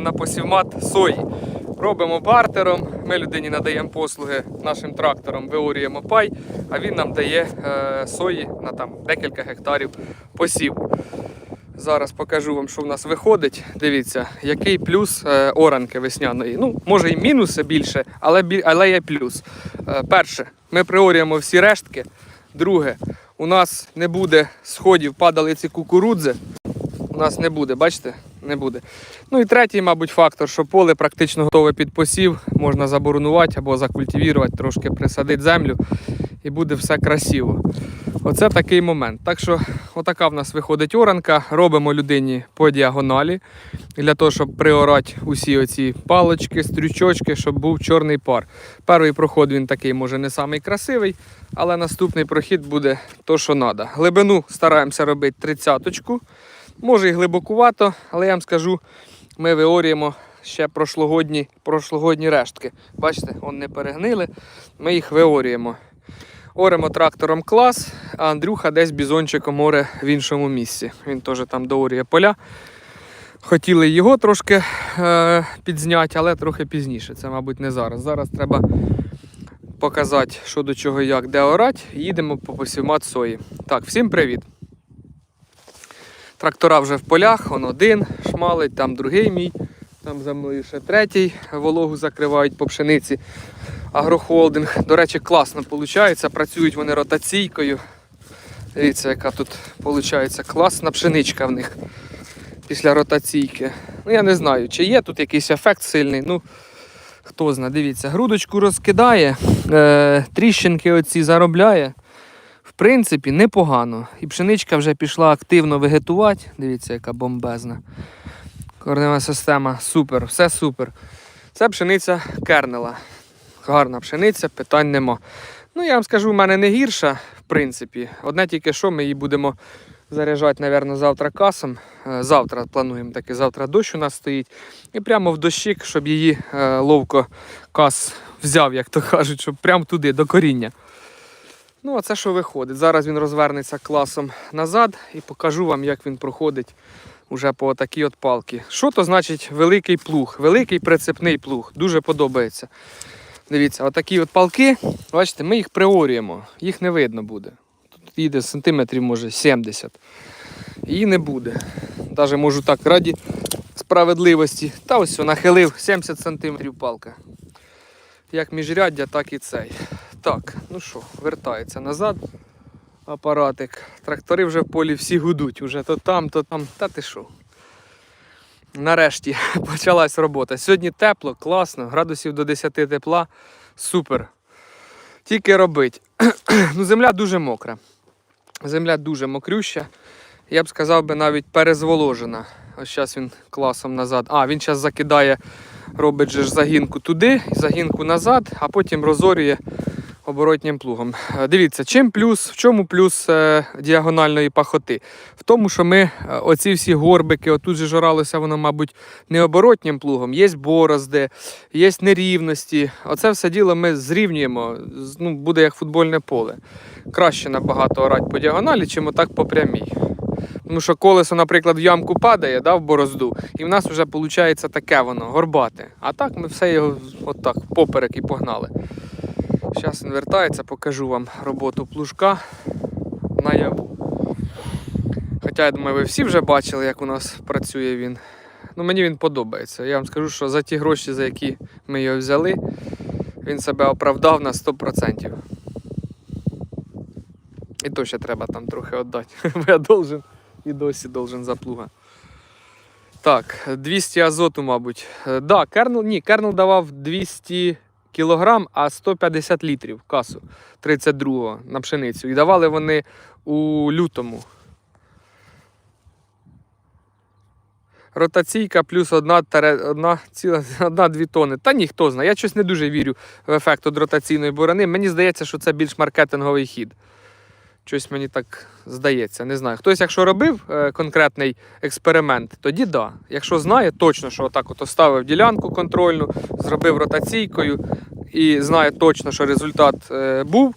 на посівмат сої. Робимо бартером, ми людині надаємо послуги нашим трактором, виорюємо пай, а він нам дає е, сої на там декілька гектарів посіву. Зараз покажу вам, що в нас виходить. Дивіться, який плюс е, оранки весняної. Ну, може і мінуси більше, але, але є плюс. Е, перше, ми приорюємо всі рештки. Друге, у нас не буде сходів падалиці кукурудзи. У нас не буде, бачите? Не буде. Ну і третій, мабуть, фактор, що поле практично готове під посів, можна заборонувати або закультивувати, трошки присадити землю і буде все красиво. Оце такий момент. Так що, отака в нас виходить оранка. Робимо людині по діагоналі для того, щоб приорати усі оці палочки, стрючочки, щоб був чорний пар. Перший проход він такий, може, не самий красивий, але наступний прохід буде то, що треба. Глибину стараємося робити тридцяточку. Може і глибокувато, але я вам скажу, ми виорюємо ще прошлогодні, прошлогодні рештки. Бачите, вони не перегнили, ми їх виорюємо. Оремо трактором клас, а Андрюха десь бізончиком оре в іншому місці. Він теж там доорює поля. Хотіли його трошки е, підзняти, але трохи пізніше. Це, мабуть, не зараз. Зараз треба показати, що до чого як, де орати. Їдемо по посівмат сої. Так, всім привіт! Трактора вже в полях, он один шмалить, там другий мій, там за мною ще третій вологу закривають по пшениці. Агрохолдинг. До речі, класно виходить. Працюють вони ротаційкою. Дивіться, яка тут виходить класна пшеничка в них після ротаційки. Ну, я не знаю, чи є тут якийсь ефект сильний. Ну, хто знає, дивіться, грудочку розкидає, е, тріщинки оці заробляє. Принципі, непогано. І пшеничка вже пішла активно вегетувати. Дивіться, яка бомбезна. Корнева система супер, все супер. Це пшениця кернела. Гарна пшениця, питань нема. Ну, я вам скажу, в мене не гірша, в принципі. Одне тільки що ми її будемо заряджати, мабуть, завтра касом. Е, Завтра плануємо таки, завтра дощ у нас стоїть. І прямо в дощик, щоб її е, ловко кас взяв, як то кажуть, щоб прямо туди, до коріння. Ну, а це що виходить. Зараз він розвернеться класом назад і покажу вам, як він проходить уже по такій от палки. Що то значить великий плуг, великий прицепний плуг. Дуже подобається. Дивіться, отакі от палки, бачите, ми їх приорюємо, їх не видно буде. Тут їде сантиметрів, може, 70. Її не буде. Навіть можу так раді справедливості. Та ось нахилив 70 сантиметрів палка. Як міжряддя, так і цей. Так, ну що, вертається назад апаратик. Трактори вже в полі всі гудуть, уже то там, то там. Та ти що? Нарешті почалась робота. Сьогодні тепло, класно, градусів до 10 тепла. Супер. Тільки робить. ну, земля дуже мокра. Земля дуже мокрюща. Я б сказав би навіть перезволожена. Ось зараз він класом назад. А, він зараз закидає, робить же ж загінку туди, загінку назад, а потім розорює оборотнім плугом. Е, Дивіться, чим плюс, в чому плюс е, діагональної пахоти? В тому, що ми е, оці всі горбики, отут же жоралося воно, мабуть, не оборотнім плугом, є борозди, є нерівності. Оце все діло ми зрівнюємо, ну, буде як футбольне поле. Краще набагато орати по діагоналі, чим отак по прямій. Тому що колесо, наприклад, в ямку падає да, в борозду, і в нас вже виходить таке воно, горбате. А так ми все його отак, поперек і погнали. Зараз він вертається, покажу вам роботу плужка наяву. Хоча, я думаю, ви всі вже бачили, як у нас працює він. Ну, мені він подобається. Я вам скажу, що за ті гроші, за які ми його взяли, він себе оправдав на 100%. І то ще треба там трохи віддати. Бо я должен і досі должен за плуга. Так, 200 азоту, мабуть. Е, Да, кернел, ні, кернел давав 200 кілограм, а 150 літрів касу 32-го на пшеницю. І давали вони у лютому. Ротаційка плюс одна, таре- одна, ціла, одна-дві тони. Та ніхто знає. Я щось не дуже вірю в ефект від ротаційної борони. Мені здається, що це більш маркетинговий хід. Щось мені так здається, не знаю. Хтось, якщо робив е, конкретний експеримент, тоді да. Якщо знає точно, що отак от оставив ділянку контрольну, зробив ротаційкою і знає точно, що результат е, був,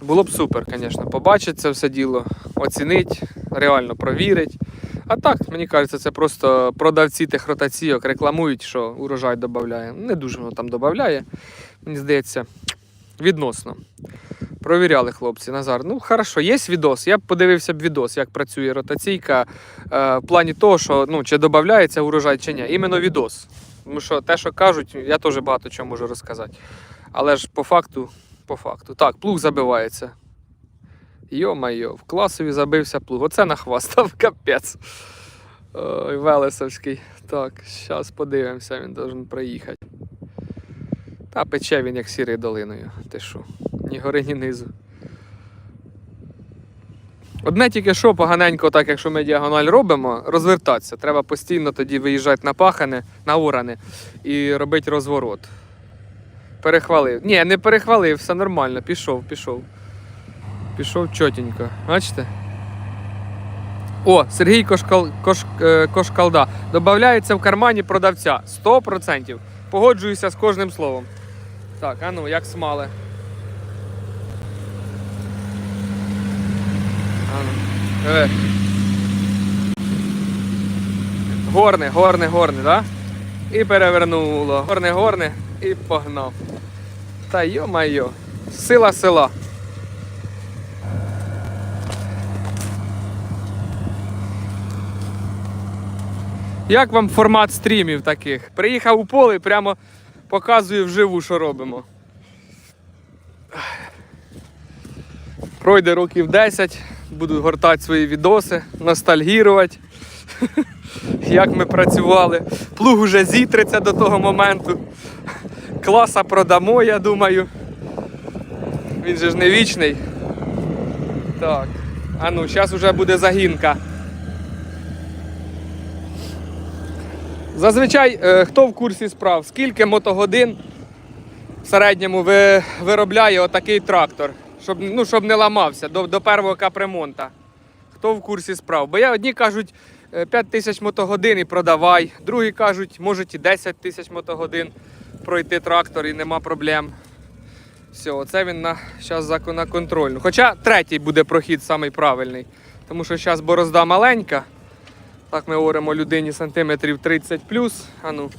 було б супер, звісно. Побачить це все діло, оцінить, реально провірить. А так, мені кажеться, це просто продавці тих ротаційок рекламують, що урожай додає. Не дуже воно там додає, мені здається, відносно. Провіряли хлопці Назар. Ну, хорошо, є відос. Я б подивився б відос, як працює ротаційка е, в плані того, що ну, чи додається урожай, чи ні. Іменно відос. Тому що те, що кажуть, я теж багато чого можу розказати. Але ж по факту, по факту. Так, плуг забивається. Йо-майо, в класові забився плуг. Оце нахвастав, капець. Велесовський. Так, зараз подивимося, він должен проїхати. Та пече він як сірий долиною. Ти що? Ні гори, ні низу. Одне тільки що поганенько, так якщо ми діагональ робимо, розвертатися. Треба постійно тоді виїжджати на пахане, на уране і робити розворот. Перехвалив. Ні, не перехвалив, все нормально, пішов, пішов. Пішов чотенько. Бачите? О, Сергій Кошкал... Кош... е, Кошкалда. Добавляється в кармані продавця. 100%. Погоджуюся з кожним словом. Так, а ну, як смале. А ну, Горне, горне, горне, да? І перевернуло. Горне, горне і погнав. Та йо-майо. Сила села. Як вам формат стрімів таких? Приїхав у поле і прямо показую вживу, що робимо. Пройде років 10, буду гортати свої відоси, ностальгірувати, як ми працювали. Плуг уже зітреться до того моменту. Класа продамо, я думаю. Він же ж не вічний. Так. А ну, зараз вже буде загінка. Зазвичай, е, хто в курсі справ, скільки мотогодин в середньому виробляє отакий трактор, щоб, ну, щоб не ламався до, до першого капремонта. Хто в курсі справ? Бо я одні кажуть 5 тисяч мотогодин і продавай, другі кажуть, можуть і 10 тисяч мотогодин пройти трактор і нема проблем. Все, оце він на, зараз на контрольну. Хоча третій буде прохід самий правильний. Тому що зараз борозда маленька. Так ми говоримо людині сантиметрів 30 плюс. А ну.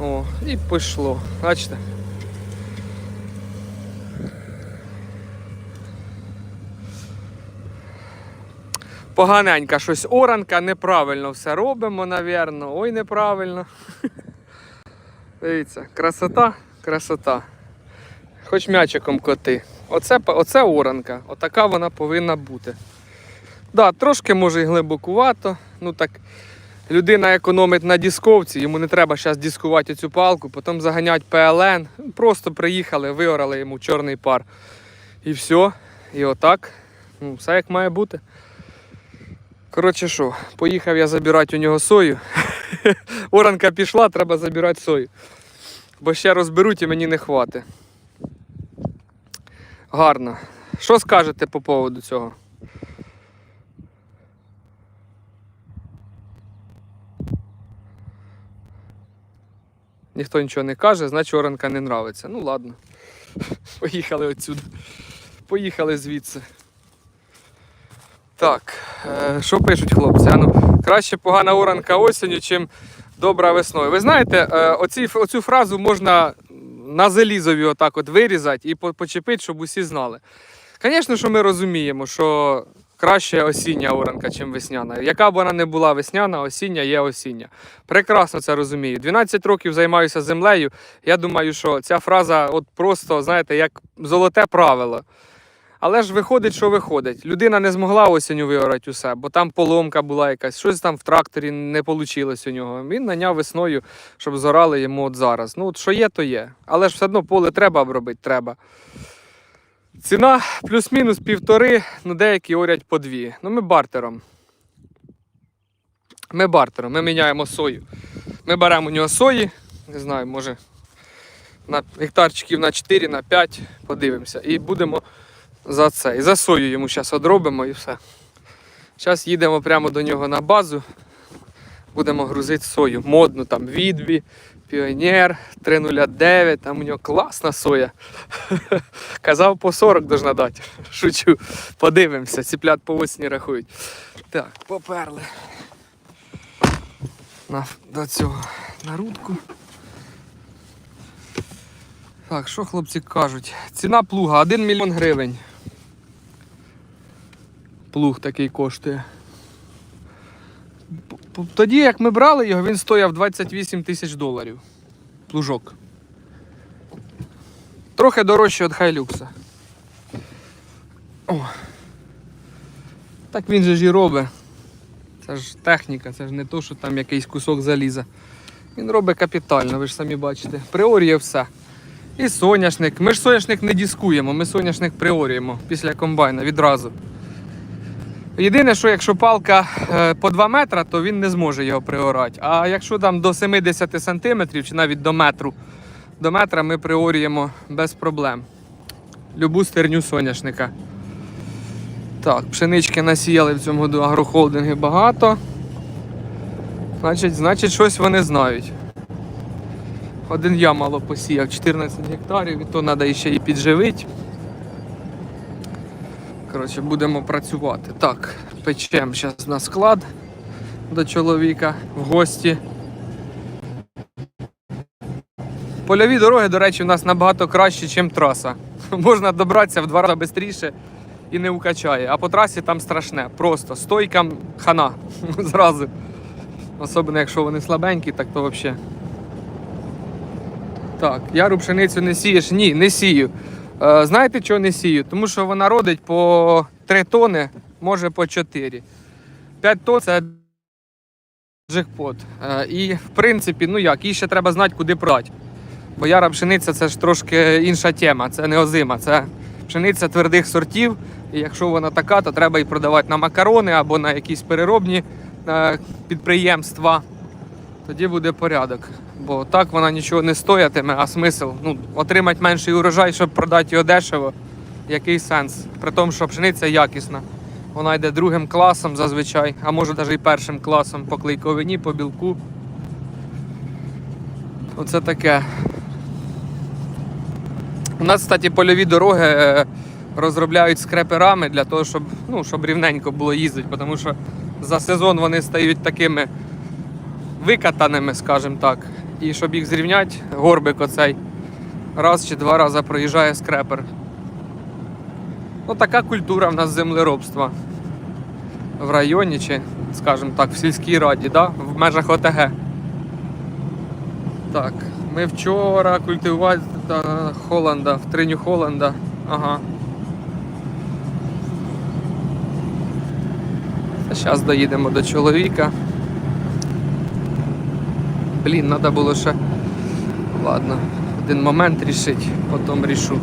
О, і пішло. Бачите? Поганенька щось оранка, неправильно все робимо, навірно. Ой, неправильно. Дивіться, красота, красота. Хоч м'ячиком коти. Оце, оце оранка. Отака вона повинна бути. Да, трошки може і глибокувато. Ну так, людина економить на дисковці, йому не треба зараз дискувати цю палку, потім заганять ПЛН. Просто приїхали, виорали йому чорний пар. І все. І отак. Ну, все як має бути. Коротше що, поїхав я забирати у нього сою. Оранка пішла, треба забирати сою. Бо ще розберуть і мені не хватить. Гарно. Що скажете по поводу цього? Ніхто нічого не каже, значить оранка не нравиться. Ну ладно. Поїхали отсюди. Поїхали звідси. Так, е, що пишуть хлопці? А ну, краще погана оранка осінню, чим добра весною. Ви знаєте, е, оці, оцю фразу можна на залізові отак от вирізати і почепити, щоб усі знали. Звісно, що ми розуміємо, що краще осіння оранка, чим весняна. Яка б вона не була весняна, осіння є осіння. Прекрасно це розумію. 12 років займаюся землею. Я думаю, що ця фраза от просто, знаєте, як золоте правило. Але ж виходить, що виходить. Людина не змогла осінню виорати усе, бо там поломка була якась, щось там в тракторі не вийшло у нього. Він наняв весною, щоб зорали йому от зараз. Ну, от що є, то є. Але ж все одно поле треба обробити, треба. Ціна плюс-мінус півтори, ну деякі орять по дві. Ну ми бартером. Ми бартером, ми міняємо сою. Ми беремо у нього сої, не знаю, може на гектарчиків на 4, на 5, подивимося. І будемо за це. І за сою йому зараз одробимо і все. Зараз їдемо прямо до нього на базу. Будемо грузити сою. Модну там відбі, Піонер 309, там у нього класна соя. Казав, по 40 должна дати. Шучу. Подивимося, ціплят по осені рахують. Так, поперли. На, до цього на рудку. Так, що хлопці кажуть? Ціна плуга 1 мільйон гривень. Плуг такий коштує. Тоді, як ми брали його, він стояв 28 тисяч доларів. Плужок. Трохи дорожче від Хайлюкса. О. Так він же ж і робить. Це ж техніка, це ж не то, що там якийсь кусок заліза. Він робить капітально, ви ж самі бачите. Приоріє все. І соняшник. Ми ж соняшник не дискуємо, ми соняшник приорюємо після комбайна відразу. Єдине, що якщо палка е, по 2 метри, то він не зможе його приорати. А якщо там до 70 сантиметрів чи навіть до метру, до метра ми приорюємо без проблем. Любу стерню соняшника. Так, пшенички насіяли в цьому году агрохолдинги багато. Значить, значить, щось вони знають. Один я мало посіяв 14 гектарів, і то треба ще і підживити. Коротше, будемо працювати. Так, печемо зараз на склад до чоловіка в гості. Польові дороги, до речі, у нас набагато краще, ніж траса. Можна добратися в два рази швидше і не укачає. А по трасі там страшне. Просто стойкам хана зразу. Особливо, якщо вони слабенькі, так то взагалі. Так, яру пшеницю не сієш? Ні, не сію. Е, знаєте, чого не сію? Тому що вона родить по 3 тони, може по 4. 5 тонн це джекпот. Е, і в принципі, ну як, їй ще треба знати, куди продати. Бо яра пшениця це ж трошки інша тема, це не озима, це пшениця твердих сортів. І якщо вона така, то треба її продавати на макарони або на якісь переробні е, підприємства. Тоді буде порядок. Бо так вона нічого не стоятиме, а смисл ну, отримати менший урожай, щоб продати його дешево. Який сенс? При тому, що пшениця якісна. Вона йде другим класом зазвичай, а може навіть і першим класом по клейковині, по білку. Оце таке. У нас, кстати, польові дороги е, розробляють скреперами для того, щоб, ну, щоб рівненько було їздити, тому що за сезон вони стають такими викатаними, скажімо так. І щоб їх зрівняти, горбик оцей раз чи два рази проїжджає скрепер. Ну, така культура в нас землеробства в районі, чи, скажімо так, в сільській раді, да? в межах ОТГ. Так, ми вчора культивували та, Холланда, в триню Холланда. Ага. Зараз доїдемо до чоловіка. Блін, треба було ще. Ладно, один момент рішить, потім рішу.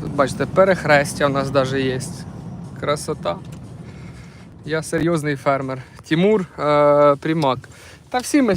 Тут бачите, перехрестя в нас навіть є. Красота. Я серйозний фермер. Тимур е, Примак. Та всі ми